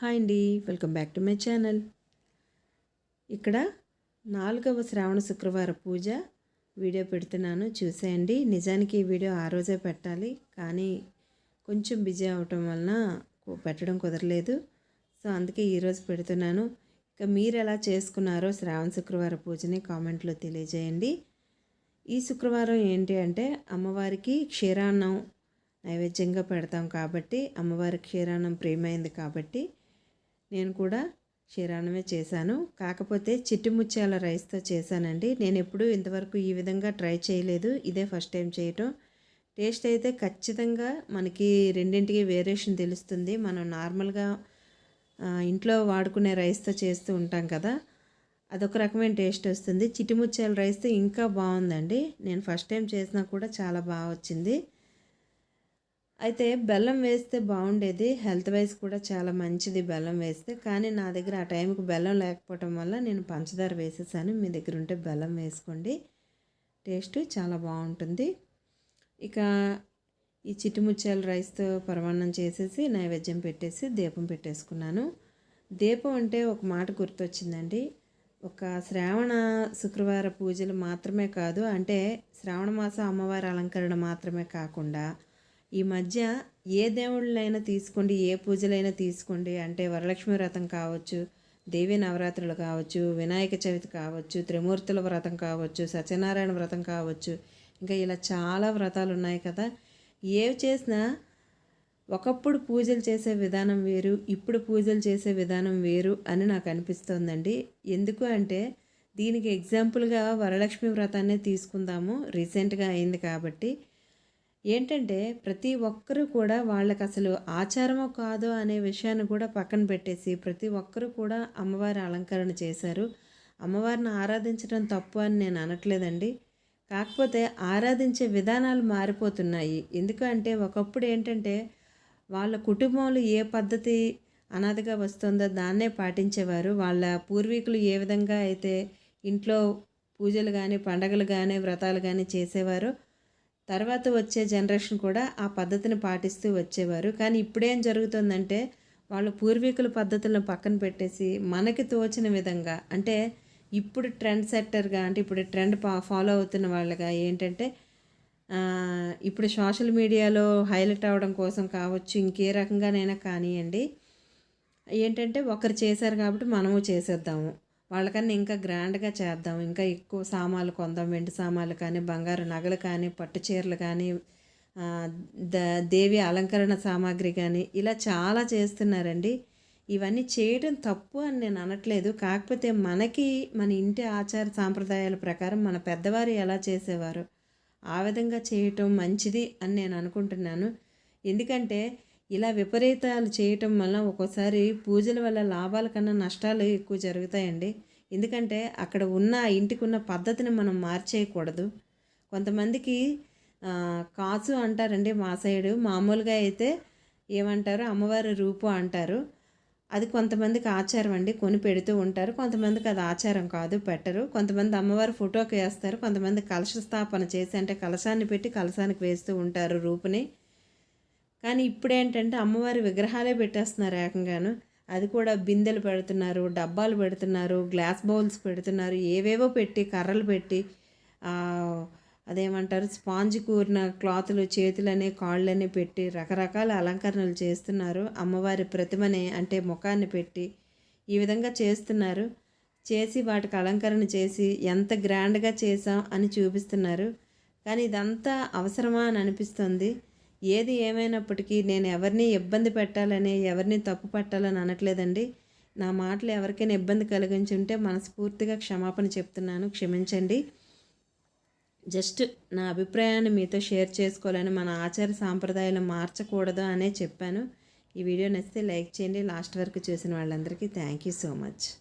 Hi అండి welcome back to my channel. ఇక్కడ నాలుగవ శ్రావణ శుక్రవారం పూజ వీడియో పెడుతున్నాను. చూసేయండి. నిజానికి ఈ వీడియో ఆ రోజే పెట్టాలి. కానీ కొంచెం బిజీ అవటం వలన పెట్టడం కుదరలేదు. సో అందుకే ఈరోజు పెడుతున్నాను. ఇక మీరు ఎలా చేసుకున్నారో శ్రావణ శుక్రవారం పూజని కామెంట్లో తెలియజేయండి. ఈ శుక్రవారం ఏంటి అంటే అమ్మవారికి క్షీరాన్నం నైవేద్యంగా పెడతాం కాబట్టి అమ్మవారి క్షీరాన్నం ప్రియమైంది కాబట్టి నేను కూడా క్షీరాన్నమే చేశాను. కాకపోతే చిట్టుముత్యాల రైస్తో చేశానండి. నేను ఎప్పుడూ ఇంతవరకు ఈ విధంగా ట్రై చేయలేదు. ఇదే ఫస్ట్ టైం చేయటం. టేస్ట్ అయితే ఖచ్చితంగా మనకి రెండింటికి వేరియేషన్ తెలుస్తుంది. మనం నార్మల్గా ఇంట్లో వాడుకునే రైస్తో చేస్తూ ఉంటాం కదా. అదొక రకమైన టేస్ట్ వస్తుంది. చిట్టుముత్యాల రైస్తో ఇంకా బాగుందండి. నేను ఫస్ట్ టైం చేసినా కూడా చాలా బాగా వచ్చింది. అయితే బెల్లం వేస్తే బాగుండేది. హెల్త్ వైజ్ కూడా చాలా మంచిది బెల్లం వేస్తే. కానీ నా దగ్గర ఆ టైంకి బెల్లం లేకపోవటం వల్ల నేను పంచదార వేసేసాను. మీ దగ్గర ఉంటే బెల్లం వేసుకోండి. టేస్ట్ చాలా బాగుంటుంది. ఇక ఈ చిట్టుముత్యాల రైస్తో పరమాన్నం చేసేసి నైవేద్యం పెట్టేసి దీపం పెట్టేసుకున్నాను. దీపం అంటే ఒక మాట గుర్తొచ్చిందండి. ఒక శ్రావణ శుక్రవార పూజలు మాత్రమే కాదు అంటే శ్రావణ మాసం అమ్మవారి అలంకరణ మాత్రమే కాకుండా ఈ మధ్య ఏ దేవుళ్ళైనా తీసుకోండి ఏ పూజలైనా తీసుకోండి అంటే వరలక్ష్మి వ్రతం కావచ్చు దేవి నవరాత్రులు కావచ్చు వినాయక చవితి కావచ్చు త్రిమూర్తుల వ్రతం కావచ్చు సత్యనారాయణ వ్రతం కావచ్చు ఇంకా ఇలా చాలా వ్రతాలు ఉన్నాయి కదా. ఏవి చేసినా ఒకప్పుడు పూజలు చేసే విధానం వేరు ఇప్పుడు పూజలు చేసే విధానం వేరు అని నాకు అనిపిస్తోందండి. ఎందుకు అంటే దీనికి ఎగ్జాంపుల్గా వరలక్ష్మి వ్రతాన్నే తీసుకుందాము. రీసెంట్గా అయింది కాబట్టి ఏంటంటే ప్రతి ఒక్కరూ కూడా వాళ్ళకి అసలు ఆచారమో కాదో అనే విషయాన్ని కూడా పక్కన పెట్టేసి ప్రతి ఒక్కరూ కూడా అమ్మవారి అలంకరణ చేశారు. అమ్మవారిని ఆరాధించడం తప్పు అని నేను అనట్లేదండి. కాకపోతే ఆరాధించే విధానాలు మారిపోతున్నాయి. ఎందుకంటే ఒకప్పుడు ఏంటంటే వాళ్ళ కుటుంబంలో ఏ పద్ధతి అనాథగా వస్తుందో దాన్నే పాటించేవారు. వాళ్ళ పూర్వీకులు ఏ విధంగా అయితే ఇంట్లో పూజలు కానీ పండగలు కానీ వ్రతాలు కానీ చేసేవారో. తర్వాత వచ్చే జనరేషన్ కూడా ఆ పద్ధతిని పాటిస్తూ వచ్చేవారు. కానీ ఇప్పుడేం జరుగుతుందంటే వాళ్ళు పూర్వీకుల పద్ధతులను పక్కన పెట్టేసి మనకి తోచిన విధంగా అంటే ఇప్పుడు ట్రెండ్ సెట్టర్గా అంటే ఇప్పుడు ట్రెండ్ ఫాలో అవుతున్న వాళ్ళగా ఏంటంటే ఇప్పుడు సోషల్ మీడియాలో హైలైట్ అవ్వడం కోసం కావచ్చు ఇంకే రకంగానైనా కానివ్వండి ఏంటంటే ఒకరు చేశారు కాబట్టి మనము చేసేద్దాము. వాళ్ళకన్నా ఇంకా గ్రాండ్గా చేద్దాం. ఇంకా ఎక్కువ సామాన్లు కొందాం. వెండి సామాన్లు కానీ బంగారు నగలు కానీ పట్టు చీరలు కానీ ద దేవి అలంకరణ సామాగ్రి కానీ ఇలా చాలా చేస్తున్నారండి. ఇవన్నీ చేయడం తప్పు అని నేను అనట్లేదు. కాకపోతే మనకి మన ఇంటి ఆచార సాంప్రదాయాల ప్రకారం మన పెద్దవారు ఎలా చేసేవారు? ఆ విధంగా చేయటం మంచిది అని నేను అనుకుంటున్నాను. ఎందుకంటే ఇలా విపరీతాలు చేయటం వల్ల ఒక్కోసారి పూజల వల్ల లాభాల కన్నా నష్టాలు ఎక్కువ జరుగుతాయండి. ఎందుకంటే అక్కడ ఉన్న ఇంటికి ఉన్న పద్ధతిని మనం మార్చేయకూడదు. కొంతమందికి కాసు అంటారండి మా సైడు. మామూలుగా అయితే ఏమంటారు? అమ్మవారి రూపు అంటారు. అది కొంతమందికి ఆచారం అండి. కొని పెడుతూ ఉంటారు. కొంతమందికి అది ఆచారం కాదు పెట్టరు. కొంతమంది అమ్మవారి ఫోటోకి వేస్తారు. కొంతమంది కలశ స్థాపన చేసి అంటే కలశాన్ని పెట్టి కలశానికి వేస్తూ ఉంటారు రూపుని. కానీ ఇప్పుడు ఏంటంటే అమ్మవారి విగ్రహాలే పెట్టేస్తున్నారు ఏకంగాను. అది కూడా బిందెలు పెడుతున్నారు డబ్బాలు పెడుతున్నారు గ్లాస్ బౌల్స్ పెడుతున్నారు ఏవేవో పెట్టి కర్రలు పెట్టి అదేమంటారు స్పాంజ్ కూరిన క్లాతులు చేతులని కాళ్ళని పెట్టి రకరకాల అలంకరణలు చేస్తున్నారు. అమ్మవారి ప్రతిమనే అంటే ముఖాన్ని పెట్టి ఈ విధంగా చేస్తున్నారు. చేసి వాటికి అలంకరణ చేసి ఎంత గ్రాండ్గా చేసాం అని చూపిస్తున్నారు. కానీ ఇదంతా అవసరమా అని అనిపిస్తుంది. ఏది ఏమైనప్పటికీ నేను ఎవరిని ఇబ్బంది పెట్టాలని ఎవరిని తప్పు పట్టాలని అనట్లేదండి. నా మాటలు ఎవరికైనా ఇబ్బంది కలిగించి ఉంటే మనస్ఫూర్తిగా క్షమాపణ చెప్తున్నాను. క్షమించండి. జస్ట్ నా అభిప్రాయాన్ని మీతో షేర్ చేసుకోవాలని మన ఆచార సాంప్రదాయాలు మార్చకూడదు అనే చెప్పాను. ఈ వీడియో నచ్చితే లైక్ చేయండి. లాస్ట్ వరకు చూసిన వాళ్ళందరికీ థ్యాంక్ యూ సో మచ్.